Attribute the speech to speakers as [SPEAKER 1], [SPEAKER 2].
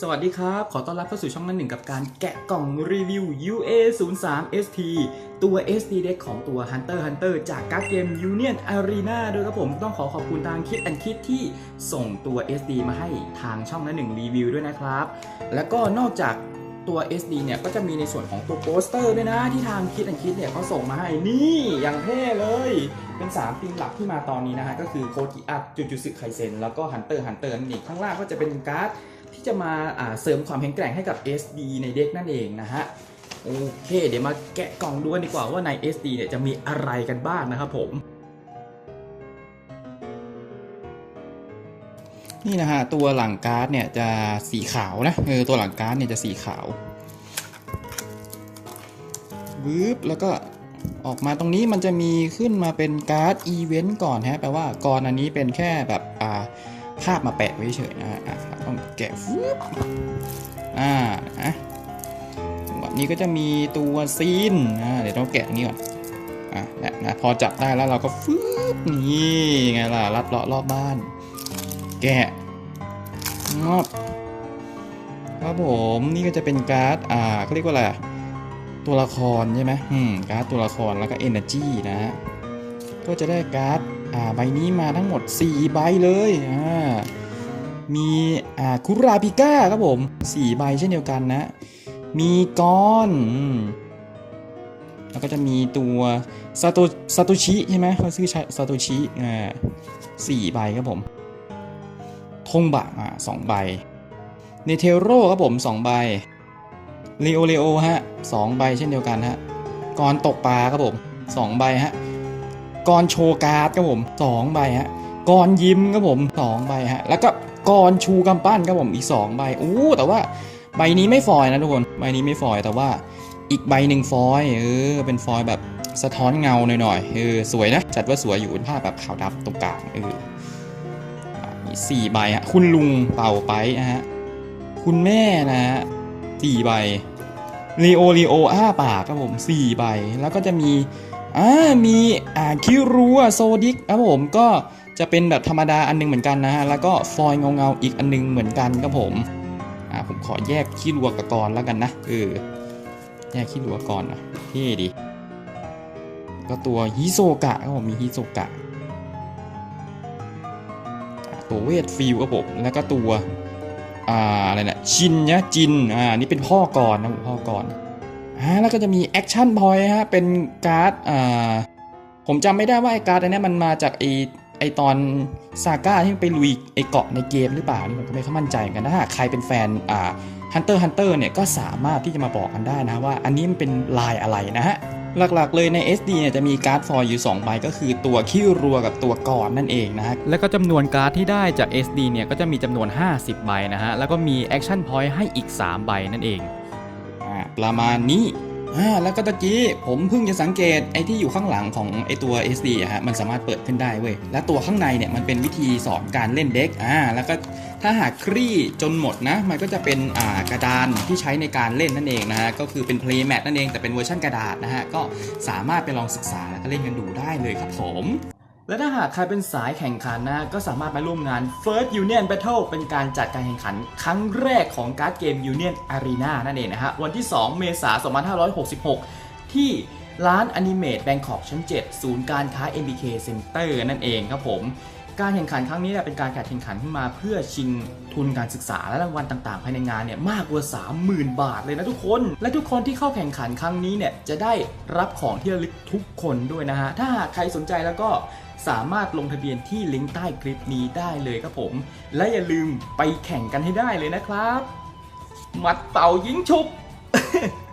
[SPEAKER 1] สวัสดีครับ ขอต้อนรับเข้าสู่ช่องนั้นหนึ่งกับการแกะกล่องรีวิว UA 0 3 ST ตัว SD Deck ของตัว Hunter Hunter จากการ์ดเกม Union Arena ด้วยครับผมต้องขอขอบคุณทางคิดอันคิดที่ส่งตัว SD มาให้ทางช่องนั้นหนึ่งรีวิวด้วยนะครับ แล้วก็นอกจากตัว SD เนี่ยก็จะมีในส่วนของตัวโปสเตอร์ด้วยนะที่ทางคิดอันคิดเนี่ยเขาส่งมาให้นี่อย่างเท่เลย เป็น3ธีมหลักที่มาตอนนี้นะฮะก็คือโคจิอัพจูจูสึไคเซนแล้วก็ฮันเตอร์ฮันเตอร์นั่นเองข้างล่างก็จะเป็นการ์ด ที่จะมาเสริมความแข็งแกร่งให้กับ SD ในเด็กนั่นเองนะฮะโอเค เดี๋ยวมาแกะกล่องดูกันดีกว่าว่าใน SD เนี่ยจะมีอะไรกันบ้างนะครับผมนี่นะฮะตัวหลังการ์ดเนี่ยจะสีขาวนะเออตัวหลังการ์ดเนี่ยจะสีขาววืบแล้วก็ออกมาตรงนี้มันจะมีขึ้นมาเป็นการ์ดอีเวนต์ก่อนฮะแปลว่าก่อนอันนี้เป็นแค่แบบอ่า ภาพมาแปะไว้เฉยนะฮะต้องแกะฟึบอ่านะวันนี้ก็จะมีตัวซีนอ่าเดี๋ยวต้องแกะนนี้ก่อนอะนะนะพอจับได้แล้วเราก็ฟึบนี่ไงล่ะรัดเลาะรอบบ้าน แกะงอบครับผมนี่ก็จะเป็นการ์ดอ่าเขาเรียกว่าอะไรตัวละครใช่ไหมอืมการ์ดตัวละครแล้วก็ Energy นะฮะก็จะได้การ์ด ใบนี้มาทั้งหมด 4 ใบเลยอ่ามีอ่าคุราปิก้าครับผม 4 ใบเช่นเดียวกันนะ มีกอนแล้วก็จะมีตัวซาโตซาโตชิใช่ไหมเขาชื่อซาโตชิอ่าสี่ใบครับผมทงบะอ่าสองใบเนเทโร่ครับผม2ใบเลโอเลโอฮะสองใบเช่นเดียวกันฮะกอนตกปลาครับผม2ใบฮะ กรโชการ์ดครับผม2ใบฮะกรยิ้มครับผม2ใบฮะแล้วก็กรชูกำปั้นครับผมอีก 2 ใบอู้แต่ว่าใบนี้ไม่ฟอยนะทุกคนใบนี้ไม่ฟอยแต่ว่าอีกใบหนึ่งฟอยเออเป็นฟอยแบบสะท้อนเงาหน่อยๆเออสวยนะ จัดว่าสวยอยู่เป็นภาพแบบขาวดำตรงกลางเอออีสี่ใบฮะคุณลุงเป่าไปนะฮะคุณแม่นะฮะสี่ใบลีโอลีโออ้าปากครับผมสี่ใบ แล้วก็จะมี อ่ามีอ่าคิรัวโซดิกครับผมก็จะเป็นแบบธรรมดาอันหนึงเหมือนกันนะฮะแล้วก็ฟอยล์เงาๆอีกอันหนึงเหมือนกันครับผมอ่าผมขอแยกคิรัวกับกรแล้วกันนะเออแยกคิรัวก่อนนะเท่ดีก็ตัวฮิโซกะครับผมมีฮิโซกะตัวเวทฟิลครับผมแล้วก็ตัวอ่าอะไรนะชินนะจินอ่านี่เป็นพ่อกรนนะผมพ่อกร อ่าแล้วก็จะมีแอคชั่นพอยต์ฮะเป็นการ์ดอ่าผมจำไม่ได้ว่าไอ้การ์ดอันนี้มันมาจากไอ้ไอ้ตอนซาก้าที่มันไปลุยไอ้เกาะในเกมหรือเปล่านี่ผมก็ไม่ค่อยมั่นใจเหมือนกันนะถ้าใครเป็นแฟนอ่าฮันเตอร์ฮันเตอร์เนี่ยก็สามารถที่จะมาบอกกันได้นะว่าอันนี้มันเป็นลายอะไรนะฮะ หลักๆเลยใน SD เนี่ยจะมีการ์ดฟอยล์อยู่2ใบก็คือตัวคิวรัวกับตัวกอนนั่นเองนะฮะ แล้วก็จำนวนการ์ดที่ได้จาก SD เนี่ยก็จะมีจำนวน 50 ใบนะฮะ แล้วก็มีแอคชั่นพอยต์ให้อีก 3 ใบนั่นเอง ประมาณนี้อ่าแล้วก็ตะกี้ผมเพิ่งจะสังเกตไอ้ที่อยู่ข้างหลังของไอ้ตัว SD อะฮะมันสามารถเปิดขึ้นได้เว้ยและตัวข้างในเนี่ยมันเป็นวิธีสอนการเล่นเด็กอ่าแล้วก็ถ้าหากคลี่จนหมดนะมันก็จะเป็นอ่ากระดานที่ใช้ในการเล่นนั่นเองนะฮะก็คือเป็น play mat นั่นเองแต่เป็นเวอร์ชันกระดาษนะฮะก็สามารถไปลองศึกษาแล้วก็เล่นกันดูได้เลยครับผม และถ้าหากใครเป็นสายแข่งขันนะ ก็สามารถมาร่วมงาน First Union Battle เป็นการจัดการแข่งขันครั้งแรกของการ์ดเกม Union Arena นั่นเองนะฮะ วันที่ 2 เมษายน 2566 ที่ร้าน Animate Bangkok ชั้น 7 ศูนย์การค้า MBK Center นั่นเองครับผม การแข่งขันครั้งนี้เนี่ยเป็นการแข่งขันขึ้นมาเพื่อชิงทุนการศึกษาและรางวัลต่างๆ ภายในงานเนี่ยมากกว่า 30,000 บาทเลยนะทุกคน และทุกคนที่เข้าแข่งขันครั้งนี้เนี่ยจะได้รับของที่ระลึกทุกคนด้วยนะฮะ ถ้าหากใครสนใจแล้วก็ สามารถลงทะเบียนที่ลิงก์ใต้คลิปนี้ได้เลยครับผม และอย่าลืมไปแข่งกันให้ได้เลยนะครับมัดเป่ายิงฉุบ